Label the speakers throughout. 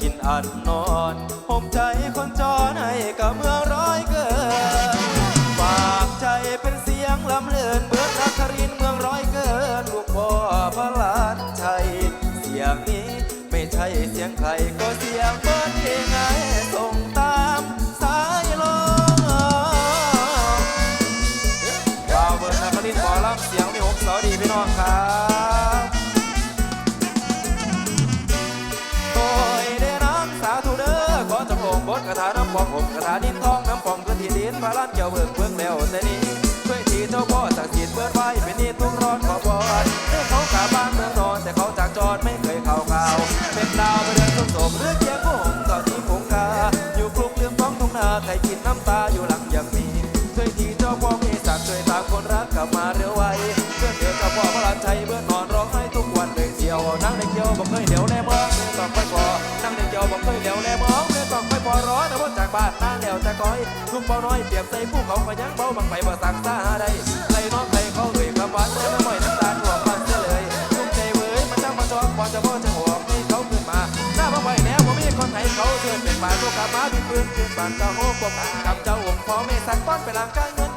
Speaker 1: กินอัดนอนห่มใจคนจรให้กับเมืองร้อยเกินฝากใจเป็นเสียงลำเลือนเบื้องนักรินเมืองร้อยเกินลูกบ่อพระลานชัยเสียงนี้ไม่ใช่เสียงใครก็เสียง บ่ผมกระดานิ้นทองน้ำปองกระถิดินพาร้านเกี่ยวเบิกเบิกแล้วแต่นี้ช่วยทีเจ้าพ่อจากสีดเปิดไว้เป็นนี่ทุกร้อนขอบอนให้เขากาบ้านเมืองนอน แต่เขาจากจอดไม่เคยเข่าข่าว เป็นดาวไปเดินสมสมเรื่องเกี่ยวกับหงตอนที่ผงกา อยู่คลุกเลื่องท้องทุ่งนาใครกินน้ำตาอยู่หลังยังมีช่วยทีเจ้าพ่อมีสักช่วยตามคนรักกลับมาเร็วไวเพื่อเดือดกับพ่อพระราชัยเบื่อนนอนร้องไห้ทุกวันเลยเดียวนั่งในเกี่ยวบอกเคยเดี๋ยวแน ถอยลุงเบาน้อยเปียกใส่ผู้เขาก็ยังเบาบางไปบ่สั่งซาได้ใส่น้องใส่เขาด้วยคำหวาดแมื่ไม่ไหวน้ำตาหลวปันเสีลยลุงใจเว้ยมันจังมาจอกพอจะพ่อจะหัวให้เขาขึ้นมาหน้าบ่ไปวแน
Speaker 2: ว
Speaker 1: ว่ามีคน
Speaker 3: ไหนเขาเดินเป็นมาตัวกามาบินปืนป็นบานตะโฮกบกับเจ้าองค์พ่อไม่สั่งป้อนไปล้างกลางเงิน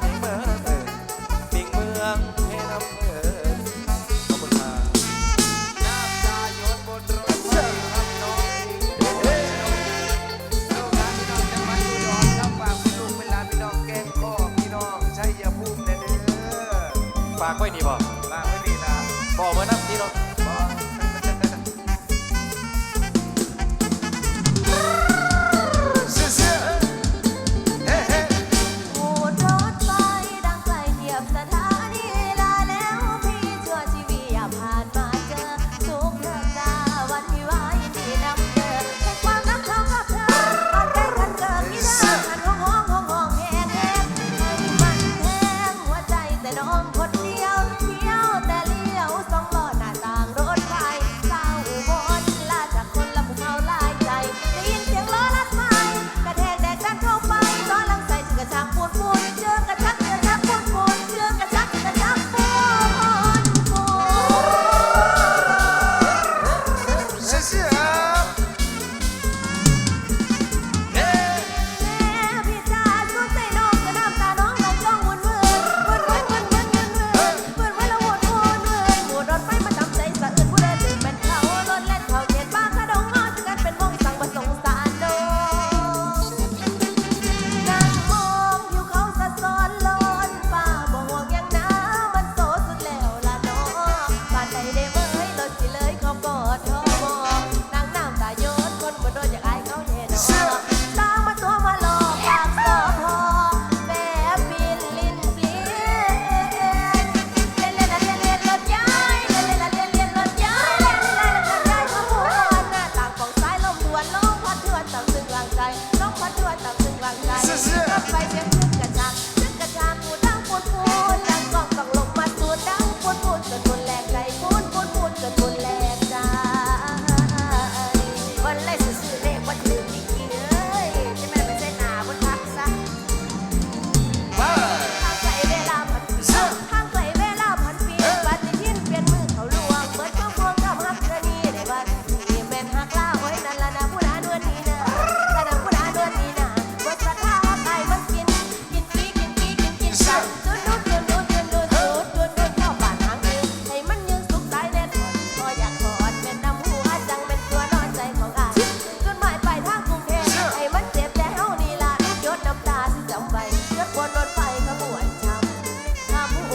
Speaker 3: จำไปเลือดบนรถไฟขบวนช้ำขบ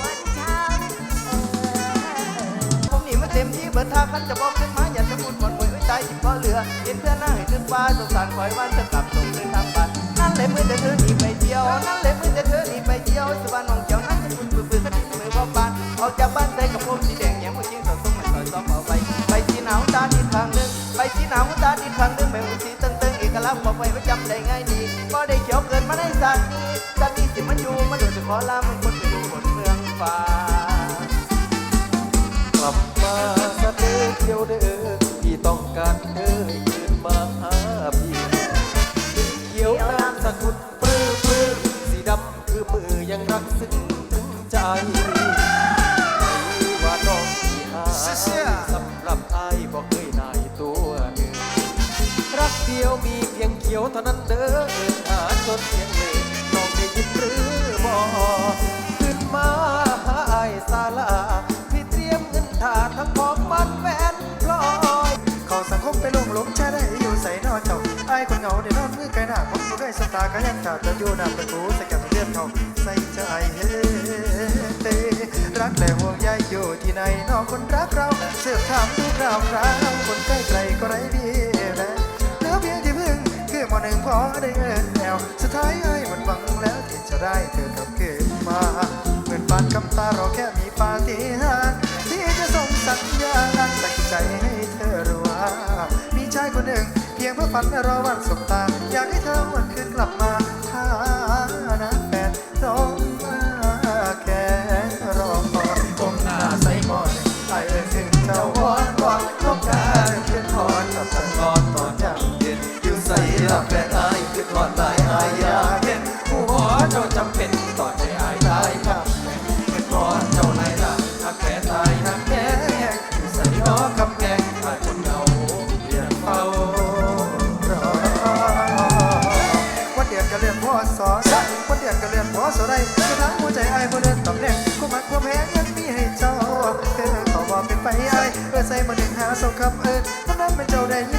Speaker 3: วนช้ำเออ
Speaker 2: ผมนีมัเต็มที่เบิดทางคันจะบอกขึ้นมาอย่าจะพูดหมดหวยไว้ใจจิบก็เหลือเห็นเพื่อนหน้าเห็นเพื่อนฟ้าสงสารคอยวัน ได้ง่ายดีก็ได้เขียวเกินมาในสัตว์นี้สัตว์นี้สิมันอยู่มันโดดจะขอลามันคนไปดูบนเมืองฟ้า
Speaker 1: กลับมาสะเตเที่ยวเด้อที่ต้องการเธอ เพี
Speaker 4: ยงเขียวเท่านั้นเด้อเอิ้นหาจนเพียงเลยน้องได้ยินหรือบ่ขึ้นมาหาไอ้สาลาพี่เตรียมเงินถาทั้งของมันแหวนพลอย
Speaker 2: เขาสังคมไปลงหลงแช่ได้อยู่ใส่นอเจ้าไอ้คนเหงาได้นอนมือไกลหน้าผมอยู่ด้สตาก็ยังขาดจะอยู่นำประตูใส่กันเรียบเขาใส่ใจเฮ้รักและห่วงใยอยู่ที่ไหนนอกคนรักเราเสือกถามดูคราวคราวคนใกล้ไกลก็ไร้ดี ได้เงินแนวสุดท้ายไอ้มันหวังแล้วที่จะได้เธอกลับคืนมาเหมือนปานกำตาเราแค่มีปาฏิหาริย์ที่จะส่งสัญญาณตั้งใจให้เธอรู้ว่ามีชายคนหนึ่ง เพียงเพื่อฝันรอวันสบตา อยากให้เธอวันคืนกลับมา ดียนก็เรียนพ่อสอนวันเดียนก็เรียนพอสอได้สุดท้ายหัวใจไอ้คนเดินตำแหน่งความมักความแพ้ยังมีให้เจ้าเธอขอบอกเป็นไปไอ้เออใส่มาหนึ่งหาสองคำเออนั้นนั้นเป็นเจ้าได้